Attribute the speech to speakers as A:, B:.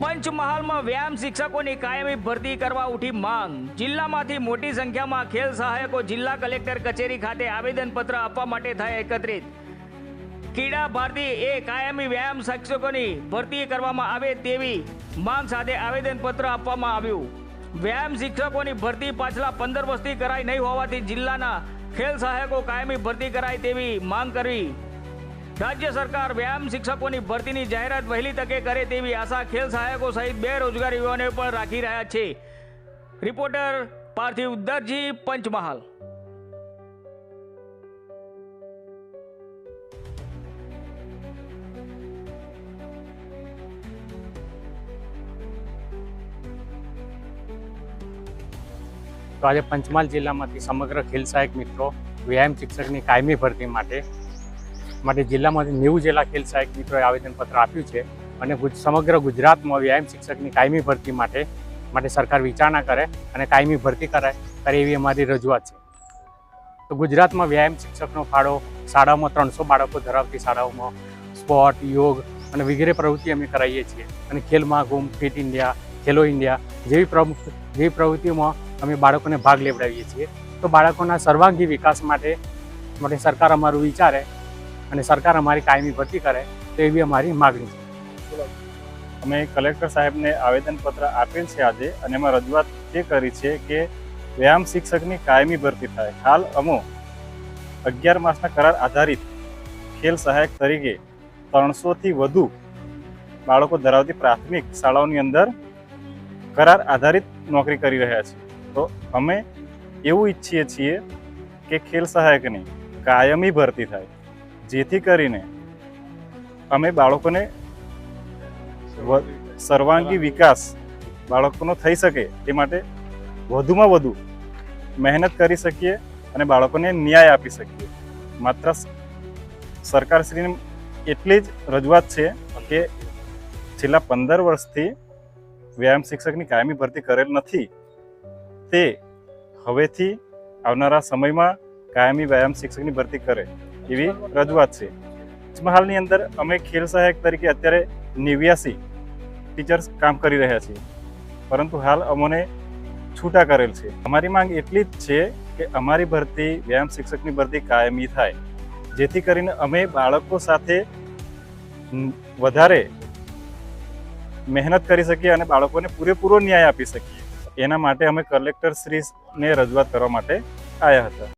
A: પંચમહાલમાં વ્યાયામ શિક્ષકોની કાયમી ભરતી કરવા ઉઠી માંગ. જિલ્લામાંથી મોટી સંખ્યામાં ખેલ સહાયકો જિલ્લા કલેક્ટર કચેરી ખાતે આવેદનપત્ર આપવા માટે થયા એકત્રિત. ક્રીડા ભારતી એ કાયમી વ્યાયામ શિક્ષકોની ભરતી કરવામાં આવે તેવી માંગ સાથે આવેદનપત્ર આપવામાં આવ્યું. વ્યાયામ શિક્ષકોની ભરતી પાછલા પંદર વર્ષથી કરાઈ નહીં હોવાથી જિલ્લાના ખેલ સહાયકો કાયમી ભરતી કરાય તેવી માંગ કરી રાજ્ય સરકાર વ્યાયામ શિક્ષકોની ભરતીની જાહેરાત વહેલી તકે કરે તેવી આશા ખેલ સહાયકો સહિત બેરોજગાર યુવાનોએ પણ રાખી રહ્યા છે. રિપોર્ટર પાર્થિવ દરજી, પંચમહાલ.
B: તો આજે પંચમહાલ જિલ્લામાંથી સમગ્ર ખેલ સહાયક મિત્રો વ્યાયામ શિક્ષકની કાયમી ભરતી માટે માટે જિલ્લામાંથી નેવું જેટલા ખેલ સહાયક મિત્રોએ આવેદનપત્ર આપ્યું છે અને સમગ્ર ગુજરાતમાં વ્યાયામ શિક્ષકની કાયમી ભરતી માટે માટે સરકાર વિચારણા કરે અને કાયમી ભરતી કરાય, કરે એવી અમારી રજૂઆત છે. તો ગુજરાતમાં વ્યાયામ શિક્ષકનો ફાળો શાળાઓમાં ત્રણસો બાળકો ધરાવતી શાળાઓમાં સ્પોર્ટ, યોગ અને વગેરે પ્રવૃત્તિ અમે કરાવીએ છીએ. અને Khel Mahakumbh, fit India, Khelo India જેવી પ્રમુખ, જેવી પ્રવૃત્તિઓમાં અમે બાળકોને ભાગ લેવડાવીએ છીએ. તો બાળકોના સર્વાંગી વિકાસ માટે માટે સરકાર અમારું વિચારે અને સરકાર અમારી કાયમી ભરતી કરે તો એવી અમારી માગણી છે.
C: અમે કલેક્ટર સાહેબને આવેદનપત્ર આપેલ છે આજે અને એમાં રજૂઆત એ કરી છે કે વ્યાયામ શિક્ષકની કાયમી ભરતી થાય. હાલ અમો અગિયાર માસના કરાર આધારિત ખેલ સહાયક તરીકે ત્રણસોથી વધુ બાળકો ધરાવતી પ્રાથમિક શાળાઓની અંદર કરાર આધારિત નોકરી કરી રહ્યા છે. તો અમે એવું ઈચ્છીએ છીએ કે ખેલ સહાયકની કાયમી ભરતી થાય. જેથી કરીને અમે બાળકોને સર્વાંગી વિકાસ બાળકોનો થઈ શકે એ માટે વધુમાં વધુ મહેનત કરી શકીએ અને બાળકોને ન્યાય આપી શકીએ. માત્ર સરકારશ્રીની એટલી જ રજૂઆત છે કે છેલ્લા પંદર વર્ષથી વ્યાયામ શિક્ષકની કાયમી ભરતી કરેલ નથી. તે હવેથી આવનારા સમયમાં કાયમી વ્યાયામ શિક્ષકની ભરતી કરે. એવી રજૂઆત છે. પંચમહાલની અંદર અમે ખેલ સહાયક તરીકે અત્યારે નેવ્યાસી ટીચર્સ કામ કરી રહ્યા છીએ. પરંતુ હાલ અમોને છૂટા કરેલ છે. અમારી માંગ એટલી જ છે કે અમારી ભરતી વ્યાયામ શિક્ષકની ભરતી કાયમી થાય. જેથી કરીને અમે બાળકો સાથે વધારે મહેનત કરી શકીએ અને બાળકોને પૂરેપૂરો ન્યાય આપી શકીએ. એના માટે અમે કલેક્ટર શ્રીને રજૂઆત કરવા માટે આવ્યા હતા.